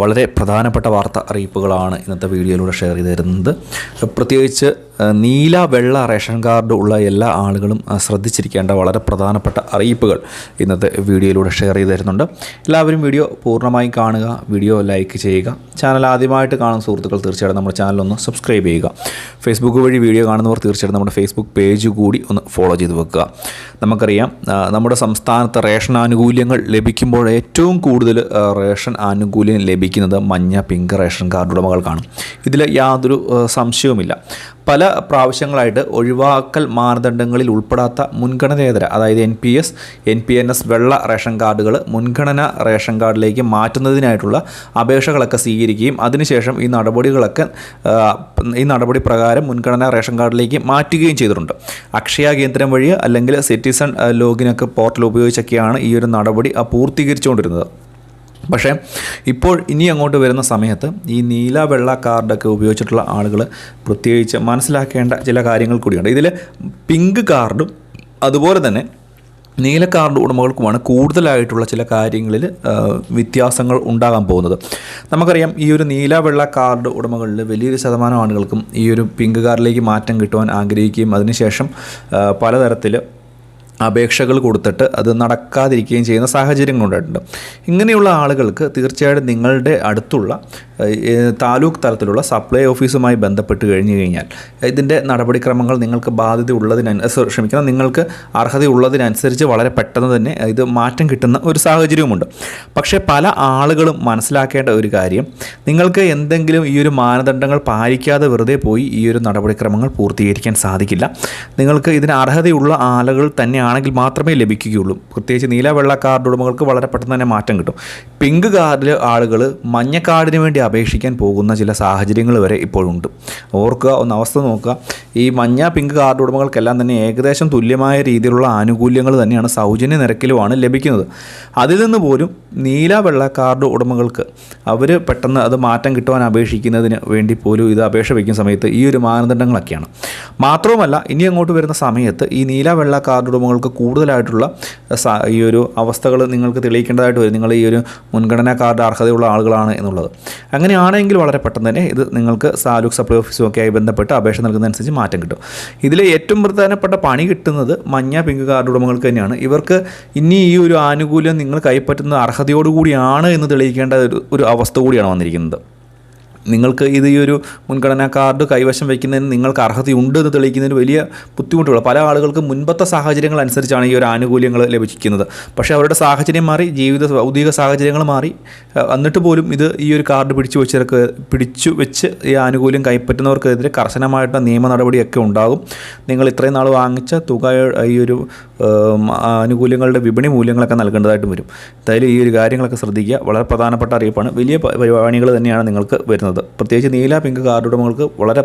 വളരെ പ്രധാനപ്പെട്ട വാർത്ത അറിയിപ്പുകളാണ് ഇന്നത്തെ വീഡിയോയിലൂടെ ഷെയർ ചെയ്ത് തരുന്നത്. പ്രത്യേകിച്ച് നീല വെള്ള റേഷൻ കാർഡ് ഉള്ള എല്ലാ ആളുകളും ശ്രദ്ധിച്ചിരിക്കേണ്ട വളരെ പ്രധാനപ്പെട്ട അറിയിപ്പുകൾ ഇന്നത്തെ വീഡിയോയിലൂടെ ഷെയർ ചെയ്ത് തരുന്നുണ്ട്. എല്ലാവരും വീഡിയോ പൂർണമായി കാണുക വീഡിയോ ലൈക്ക് ചെയ്യുക. ചാനൽ ആദ്യമായിട്ട് കാണുന്ന സുഹൃത്തുക്കൾ തീർച്ചയായിട്ടും നമ്മുടെ ചാനൽ ഒന്ന് സബ്സ്ക്രൈബ് ചെയ്യുക. ഫേസ്ബുക്ക് വഴി വീഡിയോ കാണുന്നവർ തീർച്ചയായിട്ടും നമ്മുടെ ഫേസ്ബുക്ക് പേജ് കൂടി ഒന്ന് ഫോളോ ചെയ്ത് വെക്കുക. നമുക്കറിയാം നമ്മുടെ സംസ്ഥാനത്ത് റേഷൻ ആനുകൂല്യങ്ങൾ ലഭിക്കുമ്പോൾ ഏറ്റവും കൂടുതൽ റേഷൻ ആനുകൂല്യം ലഭിക്കുന്നത് മഞ്ഞ പിങ്ക് റേഷൻ കാർഡ് ഉടമകൾക്കാണ്. ഇതിൽ യാതൊരു സംശയവുമില്ല. പല പ്രാവശ്യങ്ങളായിട്ട് ഒഴിവാക്കൽ മാനദണ്ഡങ്ങളിൽ ഉൾപ്പെടാത്ത മുൻഗണനേതര അതായത് N P S N P N S വെള്ള റേഷൻ കാർഡുകൾ മുൻഗണന റേഷൻ കാർഡിലേക്ക് മാറ്റുന്നതിനായിട്ടുള്ള അപേക്ഷകളൊക്കെ സ്വീകരിക്കുകയും അതിനുശേഷം ഈ നടപടികളൊക്കെ ഈ നടപടി പ്രകാരം മുൻഗണന റേഷൻ കാർഡിലേക്ക് മാറ്റുകയും ചെയ്തിട്ടുണ്ട്. അക്ഷയ കേന്ദ്രം വഴി അല്ലെങ്കിൽ സിറ്റിസൺ ലോഗിനൊക്കെ പോർട്ടൽ ഉപയോഗിച്ചൊക്കെയാണ് ഈ ഒരു നടപടി പൂർത്തീകരിച്ചുകൊണ്ടിരുന്നത് പക്ഷേ ഇപ്പോൾ ഇനി അങ്ങോട്ട് വരുന്ന സമയത്ത് ഈ നീല വെള്ള കാർഡൊക്കെ ഉപയോഗിച്ചിട്ടുള്ള ആളുകൾ പ്രത്യേകിച്ച് മനസ്സിലാക്കേണ്ട ചില കാര്യങ്ങൾ കൂടിയുണ്ട്. ഇതിൽ പിങ്ക് കാർഡും അതുപോലെ തന്നെ നീല കാർഡ് ഉടമകൾക്കുമാണ് കൂടുതലായിട്ടുള്ള ചില കാര്യങ്ങളിൽ വ്യത്യാസങ്ങൾ ഉണ്ടാകാൻ പോകുന്നത്. നമുക്കറിയാം ഈ ഒരു നീല വെള്ള കാർഡ് ഉടമകളിൽ വലിയൊരു ശതമാനം ആളുകൾക്കും ഈ ഒരു പിങ്ക് കാർഡിലേക്ക് മാറ്റം കിട്ടുവാൻ ആഗ്രഹിക്കുകയും അതിനുശേഷം പലതരത്തിൽ അപേക്ഷകൾ കൊടുത്തിട്ട് അത് നടക്കാതിരിക്കുകയും ചെയ്യുന്ന സാഹചര്യങ്ങളുണ്ടായിട്ടുണ്ട്. ഇങ്ങനെയുള്ള ആളുകൾക്ക് തീർച്ചയായിട്ടും നിങ്ങളുടെ അടുത്തുള്ള താലൂക്ക് തലത്തിലുള്ള സപ്ലൈ ഓഫീസുമായി ബന്ധപ്പെട്ട് കഴിഞ്ഞു കഴിഞ്ഞാൽ ഇതിന്റെ നടപടിക്രമങ്ങൾ നിങ്ങൾക്ക് ബാധ്യത ഉള്ളതിന് ക്ഷമിക്കണം നിങ്ങൾക്ക് അർഹതയുള്ളതിനനുസരിച്ച് വളരെ പെട്ടെന്ന് തന്നെ ഇത് മാറ്റം കിട്ടുന്ന ഒരു സാഹചര്യവുമുണ്ട്. പക്ഷേ പല ആളുകളും മനസ്സിലാക്കേണ്ട ഒരു കാര്യം നിങ്ങൾക്ക് എന്തെങ്കിലും ഈ ഒരു മാനദണ്ഡങ്ങൾ പാലിക്കാതെ വെറുതെ പോയി ഈ ഒരു നടപടിക്രമങ്ങൾ പൂർത്തീകരിക്കാൻ സാധിക്കില്ല. നിങ്ങൾക്ക് ഇതിന് അർഹതയുള്ള ആളുകൾ തന്നെയാണെങ്കിൽ മാത്രമേ ലഭിക്കുകയുള്ളൂ. പ്രത്യേകിച്ച് നീല വെള്ള കാർഡ് ഉടമകൾക്ക് വളരെ പെട്ടെന്ന് തന്നെ മാറ്റം കിട്ടും. പിങ്ക് കാർഡിലെ ആളുകൾ മഞ്ഞ കാർഡിന് വേണ്ടി അപേക്ഷിക്കാൻ പോകുന്ന ചില സാഹചര്യങ്ങൾ വരെ ഇപ്പോഴുണ്ട്. ഓർക്കുക ഒന്ന് അവസ്ഥ നോക്കുക. ഈ മഞ്ഞ പിങ്ക് കാർഡ് ഉടമകൾക്കെല്ലാം തന്നെ ഏകദേശം തുല്യമായ രീതിയിലുള്ള ആനുകൂല്യങ്ങൾ തന്നെയാണ് സൗജന്യ നിരക്കിലുമാണ് ലഭിക്കുന്നത്. അതിൽ നിന്ന് പോലും നീല വെള്ള കാർഡ് ഉടമകൾക്ക് അവർ പെട്ടെന്ന് അത് മാറ്റം കിട്ടുവാൻ അപേക്ഷിക്കുന്നതിന് വേണ്ടി പോലും ഇത് അപേക്ഷ വയ്ക്കുന്ന സമയത്ത് ഈ ഒരു മാനദണ്ഡങ്ങളൊക്കെയാണ്. മാത്രവുമല്ല ഇനി അങ്ങോട്ട് വരുന്ന സമയത്ത് ഈ നീല വെള്ള കാർഡ് ഉടമകൾക്ക് കൂടുതലായിട്ടുള്ള ഈ ഒരു അവസ്ഥകൾ നിങ്ങൾക്ക് തെളിയിക്കേണ്ടതായിട്ട് വരും. നിങ്ങൾ ഈ ഒരു മുൻഗണനാ കാർഡ് അർഹതയുള്ള ആളുകളാണ് എന്നുള്ളത്. അങ്ങനെയാണെങ്കിൽ വളരെ പെട്ടെന്ന് തന്നെ ഇത് നിങ്ങൾക്ക് താലൂക്ക് സപ്ലൈ ഓഫീസും ഒക്കെ ആയി ബന്ധപ്പെട്ട് അപേക്ഷ നൽകുന്നതനുസരിച്ച് മാറ്റം കിട്ടും. ഇതിൽ ഏറ്റവും പ്രധാനപ്പെട്ട പണി കിട്ടുന്നത് മഞ്ഞ പിങ്ക് കാർഡ് ഉടമകൾക്ക് തന്നെയാണ്. ഇവർക്ക് ഇനി ഈ ഒരു ആനുകൂല്യം നിങ്ങൾ കൈപ്പറ്റുന്ന അർഹതയോടുകൂടിയാണ് എന്ന് തെളിയിക്കേണ്ട ഒരു ഒരു അവസ്ഥ കൂടിയാണ് വന്നിരിക്കുന്നത്. നിങ്ങൾക്ക് ഇത് ഈ ഒരു മുൻഗണനാ കാർഡ് കൈവശം വയ്ക്കുന്നതിന് നിങ്ങൾക്ക് അർഹതയുണ്ട് എന്ന് തെളിയിക്കുന്നതിന് വലിയ ബുദ്ധിമുട്ടുകൾ. പല ആളുകൾക്ക് മുൻപത്തെ സാഹചര്യങ്ങൾ അനുസരിച്ചാണ് ഈ ഒരു ആനുകൂല്യങ്ങൾ ലഭിക്കുന്നത് പക്ഷേ അവരുടെ സാഹചര്യം മാറി ജീവിത ഭൗതിക സാഹചര്യങ്ങൾ മാറി. എന്നിട്ട് പോലും ഇത് ഈ ഒരു കാർഡ് പിടിച്ചു വെച്ചവർക്ക് പിടിച്ചു വെച്ച് ഈ ആനുകൂല്യം കൈപ്പറ്റുന്നവർക്കെതിരെ കർശനമായിട്ടുള്ള നിയമ നടപടിയൊക്കെ ഉണ്ടാകും. നിങ്ങൾ ഇത്രയും നാൾ വാങ്ങിച്ച തുക ഈ ഒരു ആനുകൂല്യങ്ങളുടെ വിപണി മൂല്യങ്ങളൊക്കെ നൽകേണ്ടതായിട്ടും വരും. എന്തായാലും ഈ ഒരു കാര്യങ്ങളൊക്കെ ശ്രദ്ധിക്കുക. വളരെ പ്രധാനപ്പെട്ട അറിയിപ്പാണ്. വലിയ പരിപാടികൾ തന്നെയാണ് നിങ്ങൾക്ക് വരുന്നത്. പ്രത്യേകിച്ച് നീല പിങ്ക് കാർഡ് ഉടമകൾക്ക് വളരെ